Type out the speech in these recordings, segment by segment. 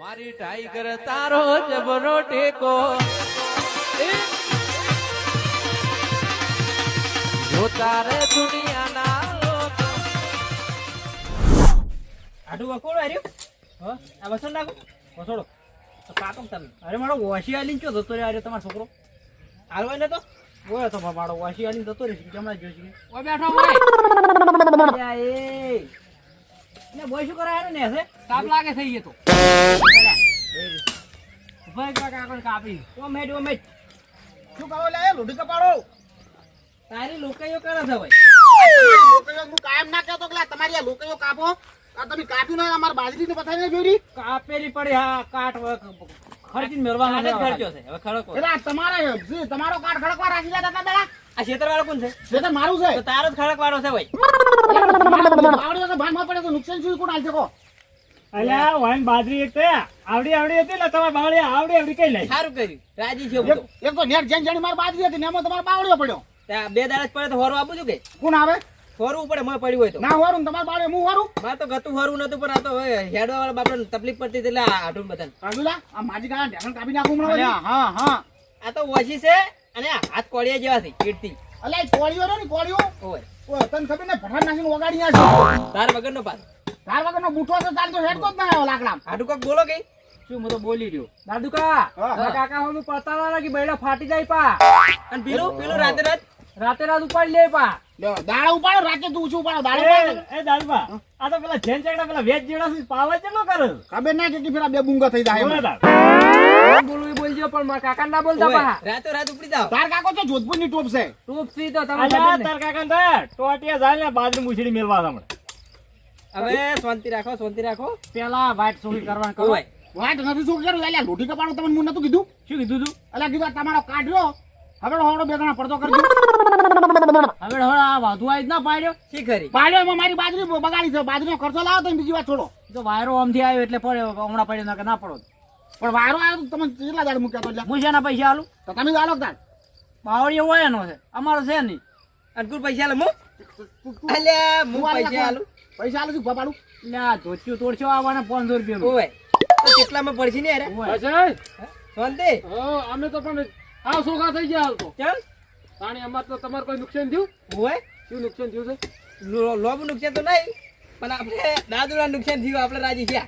મારી ટાઈગર તારો જબરો ટેકો! જો તારે દુનિયાના લોકો આટલું વખોડો હાર્યું હ આ વસણ નાખો. વસોડો. તો કાકમ તમે. અરે મારો વાશી આલીન ચો જતો રે અરે તમારો છોકરો. આલવા ને તો ઓય તો મારો વાશી આલીન જતો રહેશે હમણાં જોશી ઓ બેઠો ભાઈ. એ. ને બોય શું કરાય ને હશે? તાપ લાગે થઈ ગયો તો. ભાઈ કાકા કાપી. ઓ મેડ શું કરો લે? લોઢી કપાડો. તારી લોકાઈઓ કરે છે ભાઈ. તમારી હું કાયમ ના કહેતો કે લા તમારી આ લોકોયો કાપો. આ તમે કાપ્યું ના અમાર બાજરીને પથારી ને ફેરી. કાપેલી પડી હા કાટ ખર્ચીને મેળવાનો ખર્ચો છે હવે ખડકો તમારા તમારો કાટ ખડકવા રાખી લેતા દાદા બેડા આ ખેતર વાળો કોણ છે? ખેતર મારું છે. તો તારો જ ખડક વાળો છે ભાઈ. આવડ્યો તો ભાનમાં પડે તો નુકસાન શું કોણ હાલશે કો અલ્યા વાઈન બાજરી એક આવડી આવડી હતી ને તમારે બાવળી આવડી આવડી કઈ લઈ સારું કર્યું. રાજી છે એક તો. નેટ જેન જેની માર બાજરી હતી ને એમાં તમારો બાવળિયો પડ્યો. બે દાડા પડે તો હોરું આપું છું કે? કોણ આવે? હોરવું પડે મને પડ્યું હોય તો. ના હોરું તમારે બાળે હું હોરું? મારે તો ગતું હોરું નતું પણ આ તો હેડવા વાળા બાપડે તકલીફ પડતી એટલે આ હાટું બધાને. કાજુલા આ માજી કાકા ઢેકણ કાપી નાખું હમણાં હા હા. આ તો ઓછી છે. અને હાથ કોળિયા જેવા છે કીર્તિ. અલે કોળિયો કોળીઓ ને કોળિયો. ઓય. ઓય, તને ખબર ને ભઠાણ નાખીને વગાડી નાખ્યો તાર વગર નો પાસ તાર વગરનો બૂઠો છે તાર તો હેડતો જ ના આવ્યો લાકડા હાડુ કોક બોલો કે? શું મતો બોલી રહ્યો. દાદુ કા? હા. મારા કાકા હું પતાવા લાગી બૈડા ફાટી જાય પા. અને પીલું પીલું રાતે રાત રાતે રાત ઉપાડી લે પા. દાળ દાડા ઉપાડો રાતે તું ઊંચું ઉપાડો? દાડા ઉપાડો. એ દાદુબા આ તો પેલા જેન ચેકડા પેલા વેજ જેડા છે પાવા ચેલો કરે? ખબર ના કે ફેરા બે બુંગા થઈ જાય બોલવી બોલજો પણ મારા કાકા ના બોલતા પા રાતો રાત ઉપડી જાવ તાર કાકો છે જોધપુરની ટોપ છે. ટોપ સી તો તમે તાર કાકા ને ટોટિયા જાય ને બાજરી મુછડી મેલવા હમણે હવે શાંતિ રાખો શાંતિ રાખો. પેલા વાઈટ સોરી કરવાનું કરો. ઓય. વાટ નથી શું કર્યું એટલે લોઢી કપાડો તમને મને નતું કીધું? શું કીધું તું? એટલે કીધું તમારો કાઢ્યો હવે હોડો બે ગણા પડતો કરજો હવે હવે આ વાધુ આજ ના પાડ્યો. શી કરી? પાડ્યો એમાં મારી બાજરી બગાડી છે. બાજરીનો ખર્ચો લાવો તો બીજી વાત છોડો. તો વાયરો આમથી આવ્યો એટલે પડ્યો. હમણાં પડ્યો ના કે ના પડો પણ વાયરો આવ્યો તો તમે કેટલા દાડ મૂક્યા તો એટલે? હું શેના પૈસા આલું? તો તમે આલો તાર. બાવળીઓ હોય એનો છે. અમારો છે નહીં. અનકુલ પૈસા લે મુ અલે હું પૈસા આલું. પૈસા આલું છું પાડું એટલે ધોચ્યું તોડશો આવવાના પાંચસો રૂપિયા ઓય તો કેટલામાં પડશે ને યાર? શાંતિ અમે તો પણ આ સોખા થઈ ગયા તો. ચાલ. પાણી અમાર તો તમારે કોઈ નુકસાન થયું? હોય? શું નુકસાન થયું છે? લો- નુકસાન તો નહીં પણ આપણે દાદુના નુકસાન થયું આપણે રાજી થયા.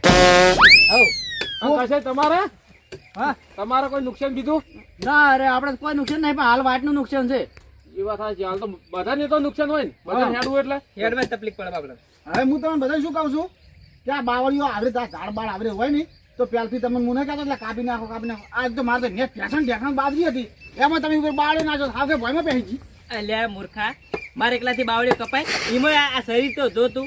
હવ કશે તમારે? હા? તમારે કોઈ નુકસાન કીધું? ના અરે આપણે કોઈ નુકસાન નહીં પણ હાલ વાટનું નુકસાન છે. એ વાત સાચી હાલ તો બધાને તો નુકસાન હોય ને. બધા હેડવું એટલે. હેડમાં તકલીફ પડે આપણે હવે હું તમને બધા શું કહું છું? કે આ બાવળીઓ આવરે આ ઝાડ બાળ આવરે હોય ને તો પહેલથી તમે મને કહેતો એટલે કાપી નાખો કાપી નાખો. આ એક તો મારે તો નેટ ઢેકણ બાજરી હતી. એમાં તમે ઉપર બાવળી નાખો હાથે ભયમાં પહેરી અલ્યા મૂર્ખા મારે એકલાથી બાવળીઓ કપાય. એમાં આ શરીર તો જો તું.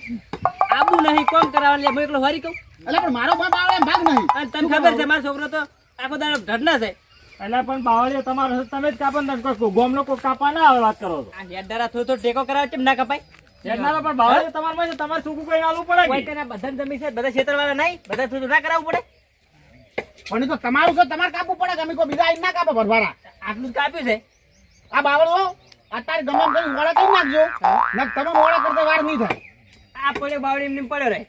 આબુ નહીં કોમ કરાવવા લે હું એકલો હરી કહું. એટલે પણ મારો બાપ બાવળે ભાગ નહીં. અને તને ખબર છે મારો છોકરો તો આખો દાડો ઢડના છે. એટલે પણ બાવળીઓ તમારો તમે જ કાપો ને કોઈ ગોમનો કોઈ કાપા ના આવે વાત કરો આ હેડદારા થોડો થોડો ટેકો કરાવે કેમ ના કપાય? હેડનારો પણ બાવળીઓ તમારે છે તમારે સૂકું કઈ આલવું પડે કોઈ કે તેના બધાને જમીન છે બધા ક્ષેત્રવાળા નહીં બધા થોડું ના કરાવવું પડે. પણ તો તમારું છે તમારે કાપવું પડે અમે કોઈ બીજા ના કાપે ભરવાડા આટલું જ કાપ્યું છે. આ બાવળો અત્યારે ગમે કરી મોડા કરી નાખજો. ને તમે મોડા કરતા વાર નહીં થાય. આ પડ્યો બાવળી એમને પડ્યો રહે.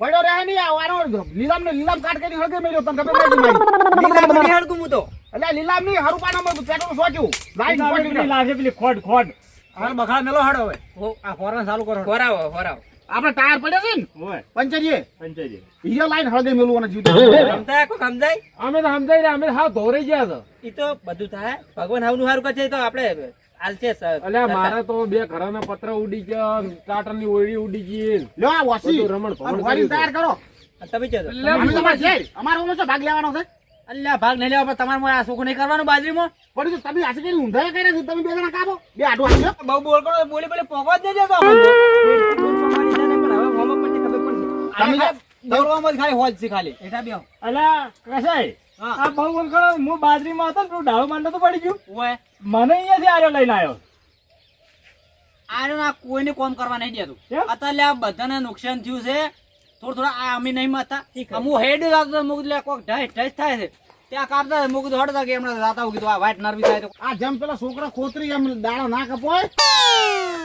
પડ્યો રહે નહીં આ વારો લીલામ ને લીલામ કાટ કરી હળગે મેલ્યો તમને ખબર નથી મારી. લીલામાં નહીં હડકું હું તો. એટલે લીલામ નહીં હરુપાના માં પેટ્રોલ સોચ્યું. લાઈન લાગે પેલી ખોડ ખોડ. હાલ બખા મેલો હડો હવે. આ ફોરન ચાલુ કરો. ફોરાવો હોરાવો આપણે ટાયર પડ્યો છે ને? પંચરીએ. પંચરીએ. હીરો લાઈન હળગે મેલું અને જીવતો સમજાય? કો સમજાય? અમે તો સમજાય રે અમે તો હાવ ધોરાઈ ગયા તો ઈ તો બધું થાય. ભગવાન હાવનું હારું કરશે તો આપણે હાલ અલ્યા મારે તો બે ઘરના પત્ર ઉડી ગયા ટાટરની ઓળી ઉડી ગઈ. લ્યો આ વસી રમણ ભમણ તૈયાર કરો. તમે છે અમારો ભાગ લેવાનો છે? અલ્યા ભાગ નહીં લેવા તમારે આ સુખ નહીં કરવાનું બાજરીમાં. પણ જો તમે આશે કરી ઊંધા કર્યા છે? તમે બે જણા કાપો. બે આટો આડો બહુ બોલ કરો બોલી બોલી પોગવા જ દેજો દેતો આપણને. પણ હવે હોમવર્ક પછી ખબર પડશે. તમે દોડવામાં જ ખાલી હોજ છે ખાલી. એઠા બેહો. અલ્યા કસાઈ આ બહુ વખત હું બાજરીમાં હતો ને પેલું ડાળું માંડો તો પડી ગયું. ઓય. મને અહીંયાથી આર્યો લઈને આવ્યો આર્યો ના કોઈને કોમ કરવા નહીં દેતું? અત્યારે આ બધાને નુકસાન થયું છે. થોડું થોડા આ અમે નહીં માતા હું હેડ લાગતો મૂકી લે કોક ઢસ ઢસ થાય છે. ત્યાં કાપતા મૂકી હડતા કે એમણે રાતા ઉગી આ વાઈટ નરવી થાય તો. આ જેમ પેલા છોકરા ખોતરી એમ દાડો ના કપોય?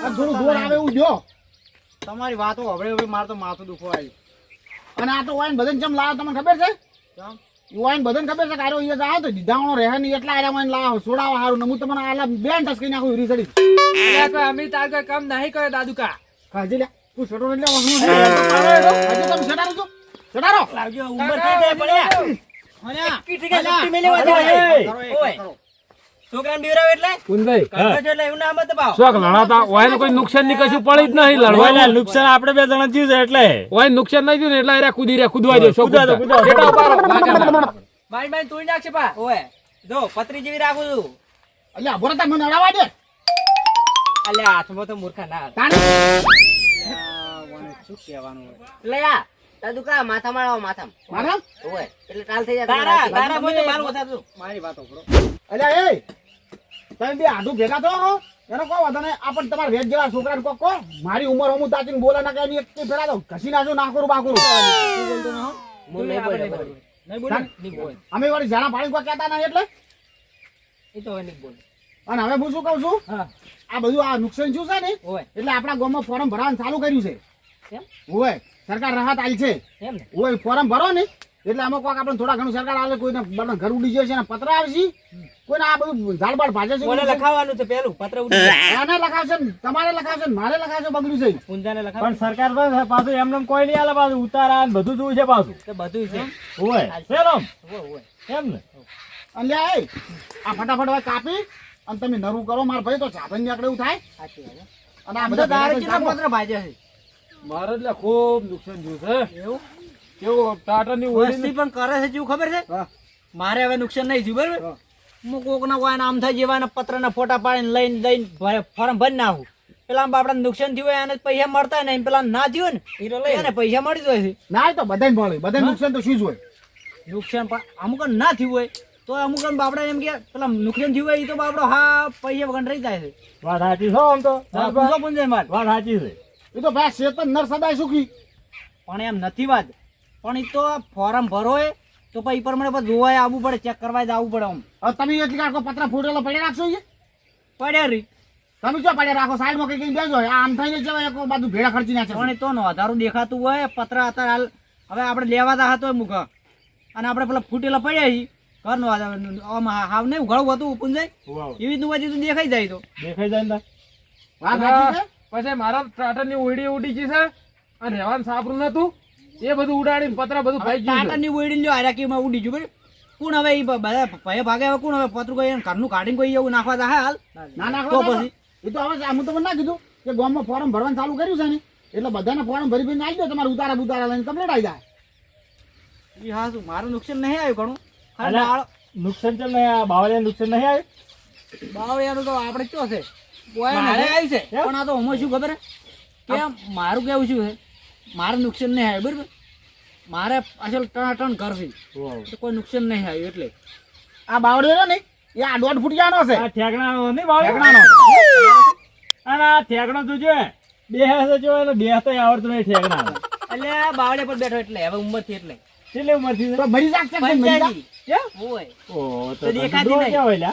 આ થોડું જોર આવે એવું જો. તમારી વાતો હવે હવે મારે તો માથું દુખવા આવ્યું અને આ તો વાઈન બધાને જેમ લાવે તમને ખબર છે? વાઈન બધાને ખબર છે કારો અહીંયા આવે તો દીધાણો રહે નહીં એટલા આરા વાઈન લાવો છોડાવો સારું ને હું તમને આલા બેન ટસકી નાખું રીસડી અમે તાર કોઈ કામ નહીં કર્યો દાદુ કા કાજી લે તું છોડો એટલે વસનું છે. હજી તમે છડારો છો? છડારો લાવજો ઉંમર થઈ જાય પડ્યા અલ્યા, કી ઠીક છે, શક્તિ મેલી કરો, હોય એ, છે. કરો, એ, ઓય. છોકરાને બીવરાવે એટલે? કુંદભાઈ કરતો છો એટલે એવું નામ જ દબાવો. લડાતા ઓય કોઈ નુકસાનની કશું પડી જ નહીં ઓયલા નુકસાન આપણે બે જણા થયું છે એટલે. ઓય નુકસાન નહીં થયું ને એટલે અરે કુદી રહ્યા કુદવા દે શોખ કૂદવા દો, કૂદતા. કૂદવા દો. બેટા ઊભા રહો, વાંકા ના. મારી મારી તોડી નાખશે પા. ઓય જો પતરી જેવી રાખું છું. અલ્યા ભરો તમે નડાવા દે. અલ્યા હાથમાં તો મૂર્ખા ના તાણી? શું કહેવાનું એટલે યા દાદુ કા માથા મારો માથા માથા? ઓય એટલે ટાલ થઈ જાય તારા તારા મોઢે બાલ તું મારી વાત સાંભળો. અલ્યા એ તમે બે આઢું ભેગા થો હો. એનો કો વાંધો નહીં. આપણ તમારા વેદ જેવા છોકરાને કો કો મારી ઉંમર હું તાચીને બોલા ના કે એક ફેરા દો ઘસી નાખો નાખું બાકું તું બોલતો ન હો? હું નહીં બોલે નહીં બોલે. નહીં બોલે? અમે વાળી જાણા પાણી કો કહેતા નહીં એટલે? એ તો હવે નહીં બોલે. અને હવે હું શું કહું છું? આ બધું આ નુકસાન શું છે ને? એટલે આપણા ગામમાં ફોર્મ ભરવાનું ચાલુ કર્યું છે. હોય સરકાર રાહત આલી છે. ઓય ફોરમ ભરો ને. એટલે અમુક કોક આપણે થોડા ઘણું સરકાર આવે કોઈને બધા ઘર ઉડી જશે અને પત્ર આવશે. કોઈને આ બધું ઝાડબાડ ભાજે છે કોને લખાવવાનું છે પેલું? પત્ર ઉડી આને લખાવશે તમારે લખાવશે મારે લખાવશે બગડ્યું છે. પૂંજાને પણ સરકાર પાસે પાછું એમને કોઈ નહીં આલે પાછું ઉતારા ને બધું જોયું છે પાછું. તો બધું છે. ઓય, ઓય. એમ ને? અને લે આ ફટાફટ હવે કાપી અને તમે નરું કરો મારા ભાઈ તો ચાપન નીકળે એવું થાય. અને આ બધા દારૂ પત્ર ભાજે છે? મારે એટલે ખૂબ નુકસાન થયું છે એવું? કેવું ટાટા ની વસ્તી પણ કરે છે જેવું ખબર છે? મારે હવે નુકસાન નહીં થયું બરાબર? હું. કોક ના કોઈ આમ થાય જેવાના પત્રના ફોટા પાડીને લઈને લઈને ભરે- ફોર્મ ભરી નાખું. પેલા આપણે નુકસાન થયું હોય એને પૈસા મળતા નહીં પેલા ના થયું ને એને પૈસા મળી જાય છે. ના તો બધા મળે. બધા નુકસાન તો શું જ હોય? નુકસાન પણ અમુક ના થયું હોય તો અમુક બાપડા એમ કે પેલા નુકસાન થયું હોય એ તો બાપડો હા પૈસા વગર રહી જાય છે. વાત સાચી છો આમ તો. વાત સાચી છે. એ તો ભાઈ શેતન નર સદાય સુખી. પણ એમ નથી વાત. પણ એ તો ફોર્મ ભરો એ તો પછી પ્રમાણે પછી જોવાય આવવું પડે ચેક કરવા આવવું પડે આમ. હવે તમે એટલી કાઢો પત્ર ફૂટેલો પડે રાખશો એ પડ્યા રી. તમે જો પડ્યા રાખો? સાઈડમાં કઈ કઈ બેસો આમ થઈને જવાય એક બાજુ ભેળા ખર્ચી નાખે પણ એ તો નોંધારું દેખાતું હોય પત્ર અત્યારે હાલ. હવે આપણે લેવાતા હતો મુખ અને આપણે પેલા ફૂટેલા પડ્યા છીએ ઘર નો આમ હાવ નહીં ઉઘાડું હતું વાવ. એવી રીતનું દેખાઈ જાય તો. દેખાઈ જાય વાત સાચી છે? પછી મારા ટાટા ની ઓયડી ઉડી ગઈ છે અને રહેવાનું સાપરું નતું એ બધું ઉડાડીને પતરા બધું ભાઈ ગયું છે. ટાટાની બોયડી લ્યો હારાકીમાં ઉડી ગયું કોણ હવે ઈ બધા ભય ભાગે હવે કોણ હવે? પતરું કોઈ ઘરનું કાઢીને કોઈ એવું નાખવા જાય હાલ? ના ના પછી? એ તો હવે હું તમને ના કીધું કે ગામમાં ફોર્મ ભરવાનું ચાલુ કર્યું છે ને એટલે બધાને ફોર્મ ભરી ભરીને આવી દો તમારે ઉતારા ઉતારા લઈને કમ્પ્લીટ આવી જાય. ઈ હા શું મારું નુકસાન નહીં આવ્યું ઘણું? નુકસાન છે નહીં બાવળિયા નુકસાન નહીં આવ્યું? બાવળિયાનું તો આપણે ચો છે. મારે આવી છે. પણ આ તો હું શું ખબર કે મારું કેવું શું છે મારે નુકસાન નહીં આવ્યું બરાબર? મારે પાછળ છે તો કોઈ નુકસાન નહીં આવ્યું એટલે. આ બાવડો રહ્યો ને એ આ દોઢ ફૂટિયાનો છે. આ ઠેકણાનો નહીં બાવળિયો? ઠેકણાનો. અને આ ઠેકણો તું જો બે હશે જો બે તો આવડતું નહીં ઠેકણા એટલે આ બાવડે પર બેઠો એટલે હવે ઉંમરથી એટલે. કેટલી ઉંમરથી તો મરી જાગ છે મરી? પંચ્યાસી. હોય ઓ તો દેખાતી નહીં. ઓય.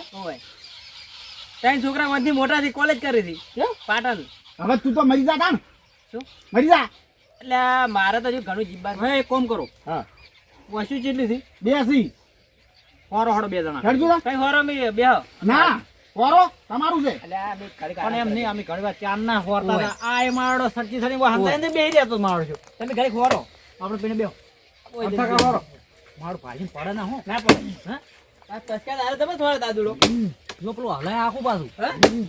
ત્રણ છોકરા વધી મોટા થી કોલેજ કરી હતી. પાટણ હવે તું તો મરી જા શું? મરી જા. એટલે મારે તો હજુ ઘણું જીબા હવે એક કોમ કરો. હા. વસ્તુ કેટલી હતી? બેસી હોરો હોડો બે જણા. હેડજો કઈ હોરો મી બે ના હોરો તમારું છે. પણ એમ નહીં અમે ઘણી વાર ચાર ના હોરતા હતા. આ એ મારો સરચી સરી હંતાઈ ને બેહી રહેતો મારો છો તમે ઘરે હોરો. આપણે પીને બેહો. અથાકા હોરો. મારું ભાઈ પડે ના હું. ના પડે. હા? આ તસ્કા દારૂ તમે થોડા દાદુડો. જો પેલું હલાય આખું પાછું.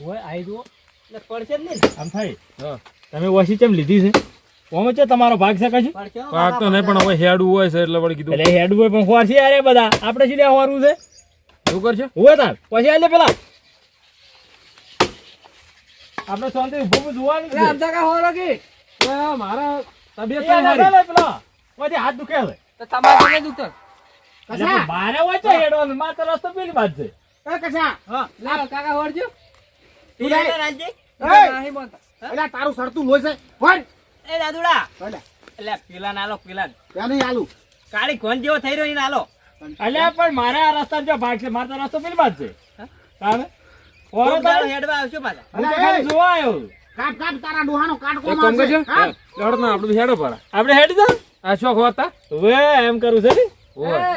હોય આઈ જુઓ. એટલે પડશે જ નહીં આમ થાય. તમે ઓછી ચમ લીધી છે? ઓમે છે તમારો ભાગ છે કશું? પાક તો નહીં પણ હવે હેડું હોય છે એટલે વળી કીધું. એટલે હેડ હોય પણ ખોર છે યાર બધા. આપણે શું લેવા છે? શું કરશે? હોય તાર. પછી આલે પેલા. આપણે શાંતિ ઉભું જોવાનું એટલે આમ તો હોરો કે? મારા તબિયત તો પેલા. પછી હાથ દુખે છે તો તમારે દુખતો. બારે હોય તો હેડવાનું. માત્ર રસ્તો પેલી બાજ છે. એ કશા? હા. લાવો, કાકા હોરજો. તું લે રાજજી નહીં બોલતા. એટલે તારું સરતું લોહી છે. હોય એ દાદુડા! ભલે. એટલે પીલા નાલો પીલા ત્યાં નહીં કાળી ઘોન જેવો થઈ રહ્યો નાલો અલ્યા પણ મારે આ રસ્તા જો ભાગ છે. મારે તો રસ્તો પેલી બાદ છે. તારે? ઓરો હેડવા આવશો પાછા. હું જોવા આવ્યો કાપ કાપ તારા ડોહાનો કાટકો મારશે. હેડ ના આપણે હેડો પર આપણે હેડી જા. આ શોખ હોતા? હવે એમ કરું છે ને ઓય.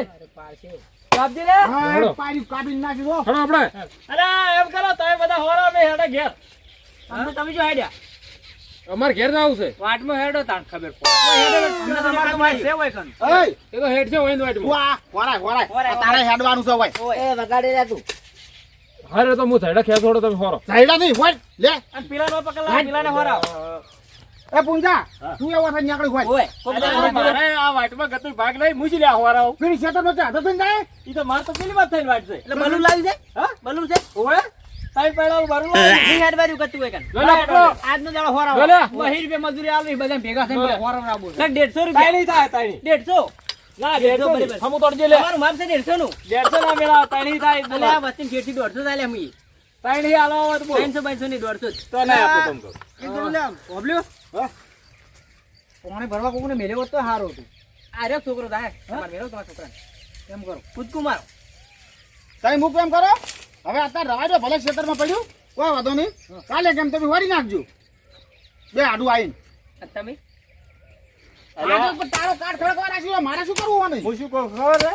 કાપજે લે હા, હેડો. પાડી કાપીને નાખી દો. હેડો આપણે અરે એમ કરો તમે બધા હોરો મે હેડે ઘેર તમે તમે જો હેડ્યા અમાર ઘેર જાવ છે વાટમાં હેડો તાણ ખબર પડે તમારે તો ભાઈ છે હોય કન. એય, એ તો હેડ છે હોય ને તું વાટમાં. વાહ વરાય, વરાય. વરાય, તારે હેડવાનું છે હોય. એ વગાડી લે તું હારે તો હું થેડા ખેંચ છોડો તમે હોરો ઝાયડા નહીં, હોય. લે. અને પેલાનો પકડલા પેલાને હોરાવ એ પૂંજા, તું એવો થઈને નીકળી હોય. મારે આ વાટમાં ગતું ભાગ લઈ મૂછી લ્યા છે તો નો ચા થઈને જાય? ઈ તો માર તો પેલી વાત થઈને વાટ છે એટલે બલુ લાવી છે હા? બલુ છે? ઓય તાઈ પહેલા બરું ની હેડ વાર્યું કરતું હોય કન આજ નો દાડો હોરાવ લે. લે. રૂપિયા મજૂરી આલવી બધા ભેગા થઈને લે. ના રાબો લાગ 150 તાઈ રૂપિયા. નહીં થાય તાઈ 150 ના દેડસો. હમુ તોડજે લે. તમારું માપ છે 150 નું દેડસો ના મેળા તાઈ થાય એટલે આ વસ્તી ફેરથી 150 ચાલે અમી તાઈ આલો તો બોલ. 300 500 ની 150 તો નહીં આપો તમ તો એક કરું લે ઓબલ્યો પાણી ભરવા કોકને મેલ્યો હોત તો સારું હતું. આ રે છોકરો થાય? તમારે મેળવો તમારા છોકરાને. એમ કરો. કૂદકું મારો. તમે મૂક એમ કરો? હવે અત્યારે રવા દો ભલે ક્ષેત્રમાં પડ્યું કોઈ વાંધો નહીં. કાલે કેમ તમે વળી નાખજો. બે આડું આવીને. તમે? તારો કાટ ખડકવા મારે શું કરવું હોય હું શું કહું ખબર છે?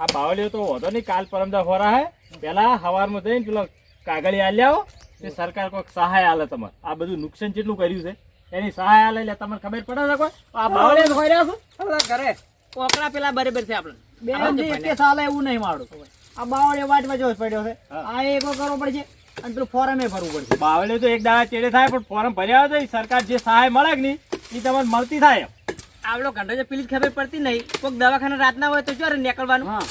આ બાવલીઓ તો વધો નહીં કાલ પરમદા હોરા હે. પેલા હવારમાં જઈને પેલો કાગળી આલ્યાઓ તે સરકાર કોઈક સહાય આલે તમારે. આ બધું નુકસાન જેટલું કર્યું છે એની સહાય આલે એટલે તમને ખબર પડે છે કોઈ? આ બાવળીઓ હોય રહ્યા છો? ઘરે. કોકરા પેલા બરાબર છે આપણે. બે કે સાલે એવું નહીં મારું. આ બાવળે વાટમાં જો પડ્યો છે. આ એકો કરવો પડશે અને પેલું ફોરમે ભરવું પડશે. બાવળે તો એક દાડા ચેડે થાય પણ ફોરમ ભર્યા હોય તો સરકાર જે સહાય મળે કે નહીં એ તમને મળતી થાય. આવડો ઘંટો જે પેલી ખબર પડતી નહીં. કોઈક દવાખાના રાતના હોય તો જો નીકળવાનું? હા.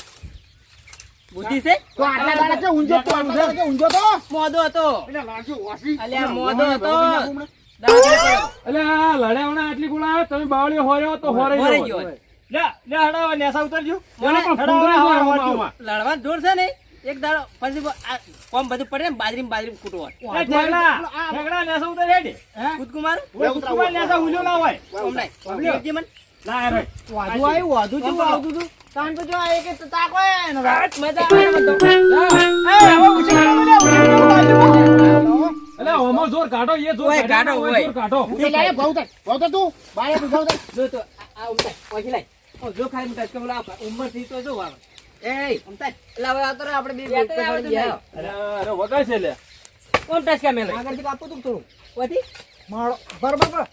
બુદ્ધિ છે? તો આટલા દાડા છે ઊંઝો તો? આટલા દાડા તો? મોદો હતો. એટલે લાગશે વાસી. અલ્યા મોદો હતો. હમણાં. એટલે આટલી ગોળા તમે બાવળી હોર્યો તો હોરે ગયો. લડવા જોર છે ને? એક દાડો પછી કોમ બધું પડે ને બાજરી બાજરી કૂટવા એ ઠેકડા, ઠેકડા નેસા ઉતર હેડી. કૂદકું મારું ઓય, કુકુમાં નેસા ઉલ્યો ના હોય. હમણાં. જોજે મને. ના, અરે. વાધું આવ્યું વાધું જેવું આવતું હતું તાન તો જો આ એક તાકો હે ને મજા આવે બધો એટલે ઓમો જોર કાઢો એ જોર ઓય, કાઢો કાઢો, ઓય, ઓય. જોર કાઢો. તે લાય ભાવ થાય ભાવ થાય તું? બારે તું થાય જો તો આ ઉમતાય ઓછી લાય. ઓ જો ખાલી મુકાય કે બોલા ઉંમરથી તો જો વાવ? એ હવે આ તો આપણે બે બે આવે તો અરે, અરે, વગાડ છે લે. કોણ ટચ કા મેલે આગળથી કાપું તું થોડું. ઓથી માળો બરોબર.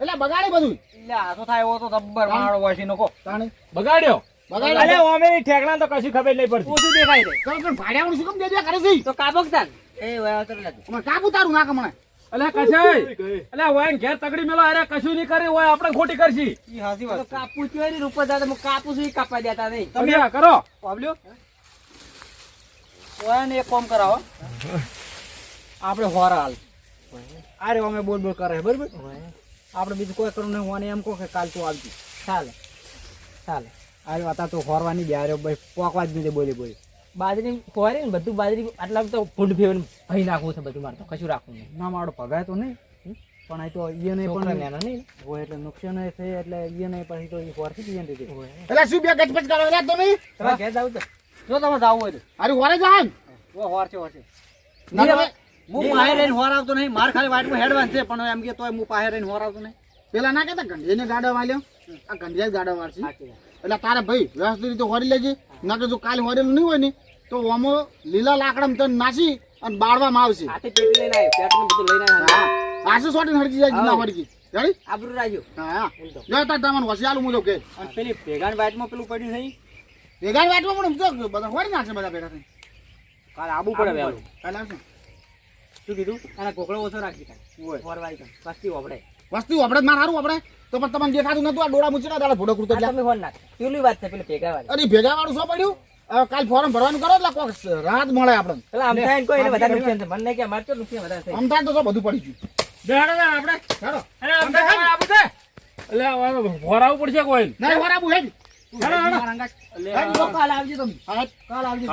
એટલે બગાડે બધું એટલે આ તો થાય ઓ તો જબ્બર માળો વાસી નકો તાણે. બગાડ્યો? બગાડે અરે, ઓમે ઈ ઠેકડા તો કશું ખબર નહીં પડતી. ઓછું દેખાય રે તો પણ ભાડિયાવાનું શું કામ દે દે કરે છે? તો કાપક તાન એ વાવ તો લે અમે કાપું તારું નાક હમણાં. એટલે કશાય? એટલે ઓય ઘેર તગડી મેલો અરે કશું નહીં કરી હોય આપણે ખોટી કરશી. ઈ હાસી વાત કાપું ચોરી રૂપ દાદા હું કાપું છું ઈ કાપા દેતા નહીં. તમે કરો. પાવલ્યો ઓય ને એક કામ કરાવો. આપણે હોરા હાલ. અરે અમે બોલ બોલ કરે બરોબર? આપણે બીજું કોઈ કરવું નહીં હોને એમ કહો કે કાલ તું આવજી. ચાલે. ચાલે. અરે અત્યારે તો હોરવાની બે અરે ભાઈ પોકવા જ નહીં બોલી બોલી. બાજરી ફોરે ને બધું બાજરી આટલા તો ફૂડ ફેવન ભાઈ નાખવું છે બધું મારે તો કશું રાખવું નહીં. ના મારો ભગાય તો નહીં પણ આ તો ઈયને પણ નેના નહીં. હોય એટલે નુકસાન છે એટલે ઈયને પછી તો ઈ હોરથી જ ઈયને દીધી એટલે શું બે ગચપચ કરો એટલે નહીં? તમે ઘેર જાવ તો. જો તમે જાવ હોય તો. અરે હોરે જાવ ને ઓ હોર છે હોર છે. ના હું પાહે રહીને હોર આવતો નહીં માર ખાલી વાટમાં હેડવાન છે પણ એમ કે તોય હું પાહે રહીને હોર આવતો નહીં. પેલા ના કહેતા ગંઢિયાને ગાડો વાલ્યો. આ ગંઢિયા જ ગાડો વાળશે. સાચી વાત. એટલે તારે ભાઈ વ્યવસ્થિત રીતે હોરી લેજે. ના કે જો કાલે હોરેલું નહીં હોય ને તો ઓમો લીલા લાકડામાં તને નાસી અને બાળવામાં આવશે. આસુ સોટી હડકી જાય ના હડકી આબરૂ હા જો તાર તમને હોશિયાર હું તો કે. અને પેલી ભેગાની વાટમાં પેલું પડ્યું નહીં ભેગા વાટમાં પણ જો બધા હોરી નાખશે બધા ભેગા થઈ કાલે આબુ પડે કાલે આવશે. શું કીધું? અને કોકડો ઓછો રાખી ફોરવાઈ પસ્તી વપડે વસ્તુ આપણે માર હારું આપણે તો પણ તમને દેખાતું નતું આ ડોળા મૂચીના દાડા ફોટો કૂદતો એટલે તમે ફોન નાખ. પેલી વાત છે પેલી ભેગા વાળી અરે ભેગા વાળું શું પડ્યું? કાલ ફોરમ ભરવાનું કરો એટલે કોક રાહત મળે આપણને. એટલે આમ કોઈ એને વધારે નુકસાન છે મને નહીં કે અમારે તો નુકસાન વધારે થાય. આમ તો શું બધું પડી ગયું. બે આપણે. ચાલો અરે, આમ આપું છે. એટલે હવે પડશે કોઈ. ના હોરાબુ હે. કાલ આવજો તમે. કાલ આવજો.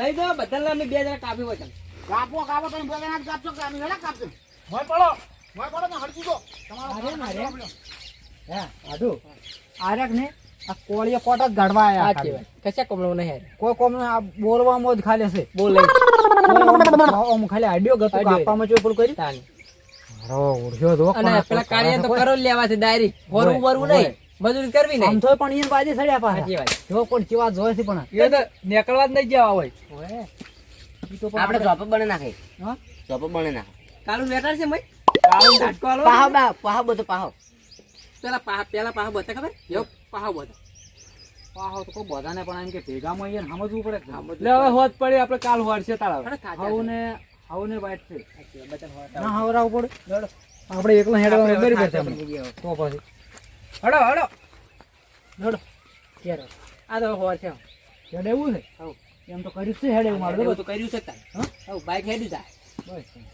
લઈ જાઓ બધા બે જણા કાપી હોય કાપો કાપો તમે ભેગા ના કાપશો કાપી કાપશો? હોય પડો. ને આ કોળીઓ કોટ જ ગાડવા આયા કશા કમળો નહીં કોઈ કોમ આ બોલવામાં જ ખાલી હશે બોલ. ઓમ ખાલી. આડ્યો ગતો આડ્યો. જો પેલું કરી તાન. રો ઉડ્યો જો અને પેલા કાર્ય તો કરો લેવા છે ડાયરી વરવું વરવું નહીં. મજૂરી કરવી નહીં. તો પણ બાજે સડ્યા પાછા. જો પણ કેવા જોય છે પણ એ તો નીકળવા જ નહીં જવા હોય. આપણે આપણે- બને નાખે. હા? બને નાખે. કાલુ બેઠા છે આલો પાહો બા પાહો બધો પાહો પેલા પાહા પેલા પાહા બતા ખબર? એવો પાહા બતા પાહો તો કોઈ બધાને પણ એમ કે ભેગામાં ઈયન સમજવું પડે એટલે હવે હોત પડી આપણે કાલ છે. ના હવરાવું પડે. આપણે એકલા હેડવા બરાબર છે તો પછી. હડો હડો. કેરો આ તો હોર છે હેડ એવું છે? એમ તો કર્યું છે હેડ એવું મારે તો તો કર્યું છે તાર. હા? બાઈક હેડી જાય. બસ.